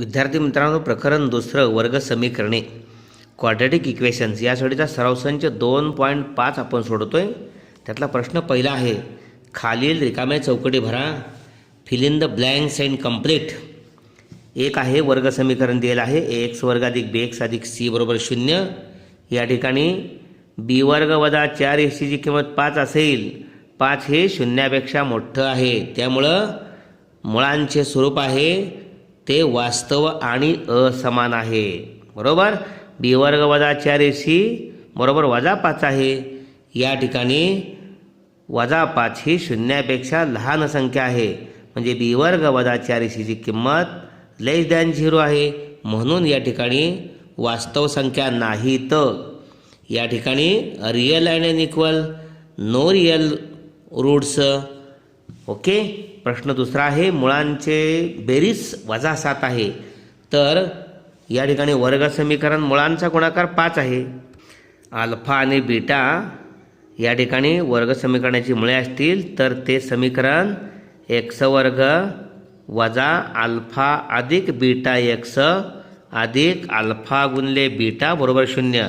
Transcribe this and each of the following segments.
विद्यार्थी मित्रांनो प्रकरण दुसरं वर्ग समीकरणे क्वाड्रॅटिक इक्वेशन्स यासाठीचा सराव संच दोन पॉईंट पाच आपण सोडतो आहे त्यातला प्रश्न पहिला आहे खालील रिकाम्या चौकटी भरा fill in the blanks and complete एक आहे वर्ग समीकरण दिलेलं आहे ए एक्स वर्ग अधिक बी एक्स अधिक सी बरोबर शून्य या ठिकाणी बी वर्ग वजा चार सीची किंमत पाच असेल पाच हे शून्यापेक्षा मोठं आहे त्यामुळं मुळांचे स्वरूप आहे ते वास्तव आणि असमान आहे बरोबर बी वर्ग वजा चार बरोबर वजा पाच आहे या ठिकाणी वजा पाच ही शून्यापेक्षा लहान संख्या आहे म्हणजे बी वर्ग वजा चार एसीची किंमत लेस दॅन झिरो आहे म्हणून या ठिकाणी वास्तव संख्या नाहीत या ठिकाणी real and unequal no real roots okay प्रश्न दुसरा आहे मुळांचे बेरीज वजा सात आहे तर या ठिकाणी वर्ग समीकरण मुळांचा गुणाकार पाच आहे अल्फा आणि बीटा या ठिकाणी वर्ग समीकरणाची मुळे असतील तर ते समीकरण एक्स वर्ग वजा अल्फा अधिक बीटा एक्स अधिक अल्फा गुणले बीटा बरोबर शून्य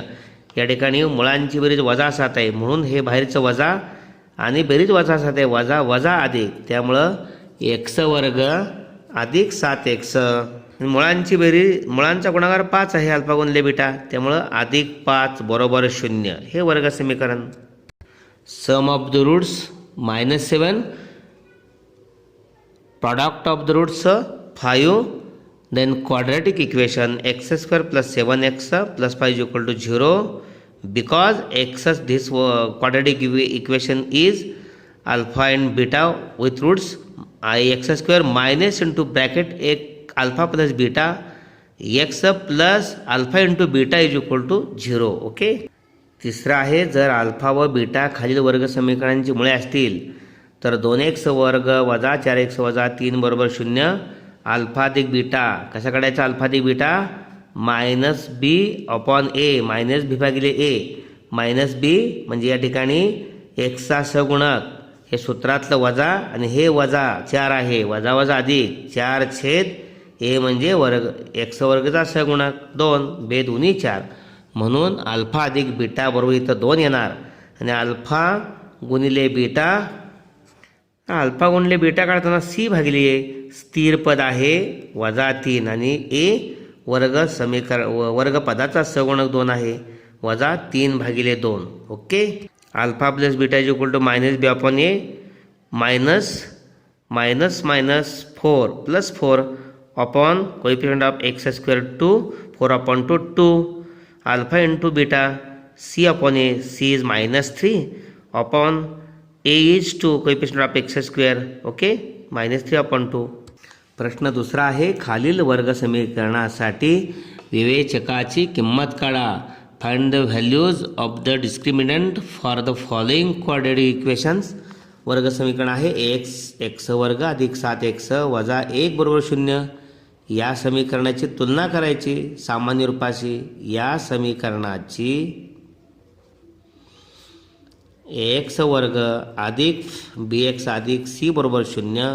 या ठिकाणी मुळांची बेरीज वजा सात आहे म्हणून हे बाहेरचं वजा आणि बेरीज वजा सात आहे वजा वजा अधिक त्यामुळं एक्स वर्ग अधिक सात एक्स मुळांची बेरी मुळांचा गुणाकार पाच आहे अल्फा लेबिटा त्यामुळं अधिक पाच बरोबर शून्य हे वर्ग समीकरण sum of the roots minus seven product of the roots five then quadratic equation X square plus seven X plus five equal to zero because x as this quadratic equation is alpha and beta with roots i x square minus into bracket a alpha plus beta x plus alpha into beta is equal to zero okay तिसरं आहे जर alpha व beta खालील वर्ग समीकरणांची मुळे असतील तर दोन एक्स वर्ग वजा चार एक्स वजा तीन बरोबर शून्य अल्फाधिक बीटा कशा काढायचा अल्फाधिक beta minus B upon A minus B भागिले ए मायनस बी म्हणजे या ठिकाणी एक्सा सगुणक हे सूत्रातलं वजा आणि हे वजा चार आहे वजा वजा अधिक चार छेद ए म्हणजे वर्ग एक्स वर्गचा सगुणक दोन बे दोन्ही चार म्हणून अल्फा अधिक बीटा बरोबर इथं दोन येणार आणि अल्फा गुणिले बीटा अल्फा गुणिले बीटा काढताना सी भागिले स्थिर पद आहे वजा तीन आणि ए वर्ग समीकरण वर्गपदाचा सगुणक दोन आहे वजा तीन भागिले दोन okay alpha plus beta is equal to minus B upon A minus minus minus four plus four upon coefficient of X square two four upon two two alpha two beta C upon A C is minus three upon A is two coefficient of X square okay minus three upon two प्रश्न दुसरा आहे खालील वर्ग समीकरणासाठी विवेचकाची किंमत काढा find the values of the discriminant for the following quadratic equations वर्ग समीकरण आहे एक्स एक्स वर्ग अधिक सात एक्स वजा एक बरोबर शून्य या समीकरणाची तुलना करायची सामान्य रूपाशी या समीकरणाची एक्स वर्ग अधिक बी एक्स अधिक सी बरोबर शून्य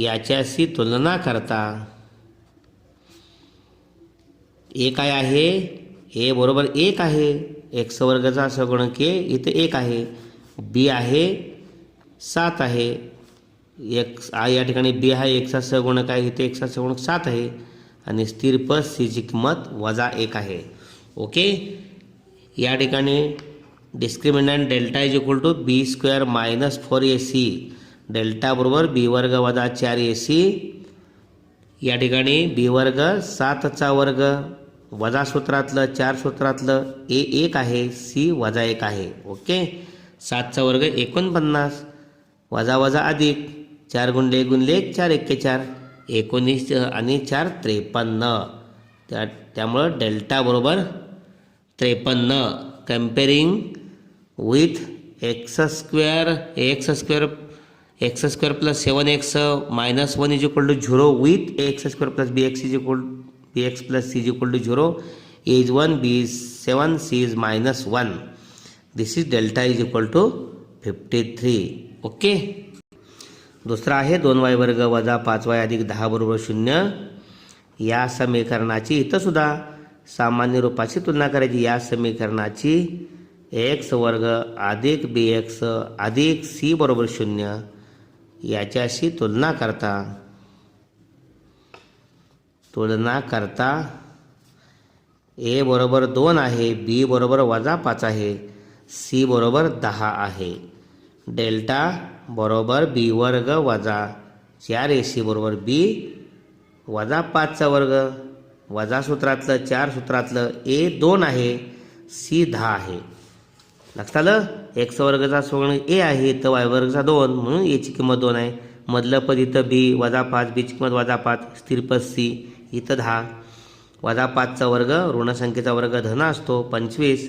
याच्याशी तुलना करता एक काय आहे ए बरोबर एक आहे एक्स वर्गचा सगुण के इथे एक आहे बी आहे सात आहे एक आ या ठिकाणी बी हा एकचा सगुणक आहे इथे एकचा सगुणक सात आहे आणि स्थिर सी सीची किंमत वजा एक आहे ओके या ठिकाणी discriminant delta is equal to B square minus four A C delta बरोबर बी वर्ग वजा चार ए सी या ठिकाणी बी वर्ग सातचा वर्ग वजा सूत्रातलं चार सूत्रातलं ए एक आहे सी वजा एक आहे ओके सातचा वर्ग एकोणपन्नास वजा वजा अधिक चार गुणले गुणले एक चार एक्के चार एकोणीस आणि चार त्रेपन्न त्या त्यामुळं डेल्टा बरोबर त्रेपन्न comparing with X square X square X square plus seven X minus one is equal to zero with X square plus B X is equal B X plus C is equal to zero A is one B is seven C is minus one this is delta is equal to fifty three okay दुसरा आहे दोन Y वर्ग वजा पाच Y अधिक दहा बरोबर शून्य या समीकरणाची इथं सुद्धा सामान्य रूपाची तुलना करायची या समीकरणाची एक्स वर्ग अधिक बी एक्स अधिक सी बरोबर शून्य याच्याशी तुलना करता तुलना करता ए बरोबर दोन आहे बी बरोबर वजा पाच आहे सी बरोबर दहा आहे डेल्टा बरोबर बी वर्ग वजा चार ए सी बरोबर बी वजा पाचचा वर्ग वजा सूत्रातलं चार सूत्रातलं ए दोन आहे सी दहा आहे लक्षात आलं एक्स वर्गचा सोळा ए आहे तर वाय वर्गचा दोन म्हणून एची किंमत दोन आहे मधलं पद इथं बी वजा पाच बीची किंमत वजा पाच स्थिरपद सी इथं दहा वजा पाचचा वर्ग ऋणसंख्येचा वर्ग धन असतो पंचवीस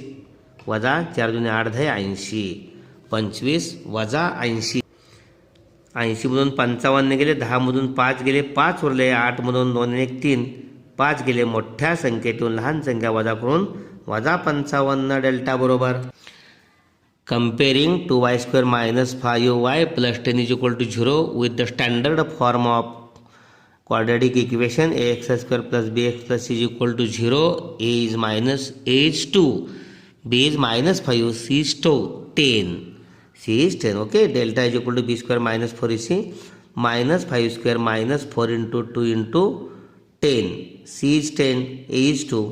वजा चार जुने आठ दहा ऐंशी पंचवीस वजा ऐंशी ऐंशीमधून पंचावन्न गेले दहामधून पाच गेले पाच उरले आठमधून दोन एक तीन पाच गेले मोठ्या संख्येतून लहान संख्या वजा करून वजा पंचावन्न डेल्टा बरोबर Comparing 2y square minus 5y plus 10 is equal to 0 with the standard form of quadratic equation ax square plus bx plus c is equal to 0, a is minus, a is 2, b is minus 5, c is 10, c is 10, okay. Delta is equal to b square minus 4ac minus 5 square minus 4 into 2 into 10, c is 10, a is 2,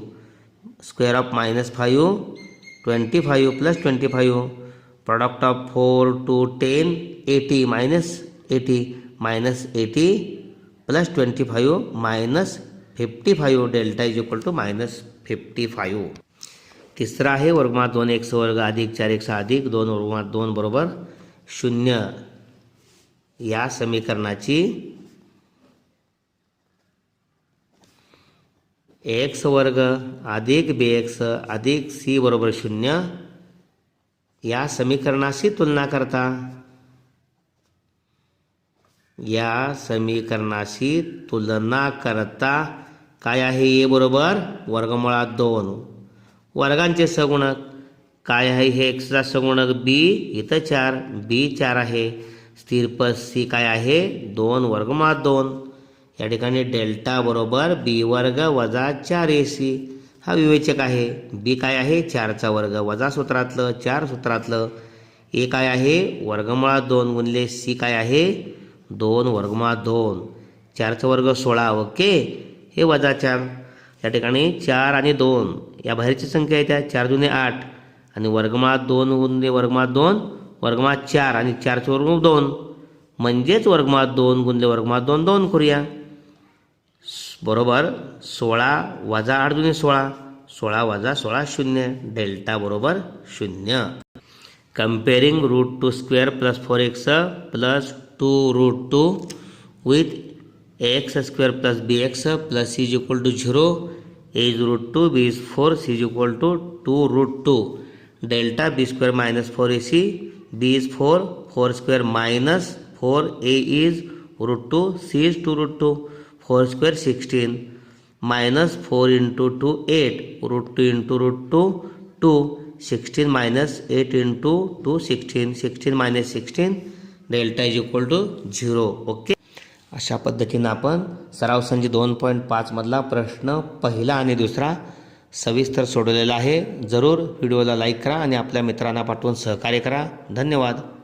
square of minus 5, 25 plus 25. product of 4 to 10 80 minus 80 minus 80 plus 25 minus 55 delta is equal to minus fifty five तिसरा आहे वर्गमात दोन एक वर्ग अधिक चार एक अधिक दोन वर्गमात दोन बरोबर शून्य या समीकरणाची एक्स वर्ग अधिक बी एक्स अधिक सी बरोबर शून्य या समीकरणाशी तुलना करता या समीकरणाशी तुलना करता काय आहे ए बरोबर वर्गमुळात दोन वर्गांचे सगुणक काय आहे हे एक्सचा सगुणक बी इथं चार बी चार आहे स्थिर सी काय आहे दोन वर्गमुळात दोन या ठिकाणी डेल्टा बरोबर बी वर्ग वजा चार ए सी हा विवेचक आहे बी काय आहे चारचा वर्ग वजा सूत्रातलं चार सूत्रातलं ए काय आहे वर्गमुळात दोन गुणले सी काय आहे दोन वर्गमुळात दोन चारचा वर्ग सोळा ओके हे वजा चार या ठिकाणी चार आणि दोन या बाहेरची संख्या आहे त्या चार जुने आठ आणि वर्गमात दोन गुणले वर्गमात दोन वर्गमात चार आणि चारचं वर्ग दोन म्हणजेच वर्गमात दोन गुणले वर्गमात दोन दोन करूया बरोबर सोळा वजा आठ दुने सोळा सोळा वजा सोळा शून्य डेल्टा बरोबर शून्य comparing root two square plus four X plus two root two with X square plus B X plus C is equal to zero A is root two B is four C is equal to two root two delta B square minus four A C B is four four square minus four A is root two C is two root two four square sixteen minus four into two eight root two into root two two sixteen minus eight into two sixteen sixteen minus sixteen delta is equal to zero okay अशा पद्धतीनं आपण सराव दोन point पाचमधला प्रश्न पहिला आणि दुसरा सविस्तर सोडवलेला आहे जरूर व्हिडिओला लाईक करा आणि आपल्या मित्रांना पाठवून सहकार्य करा धन्यवाद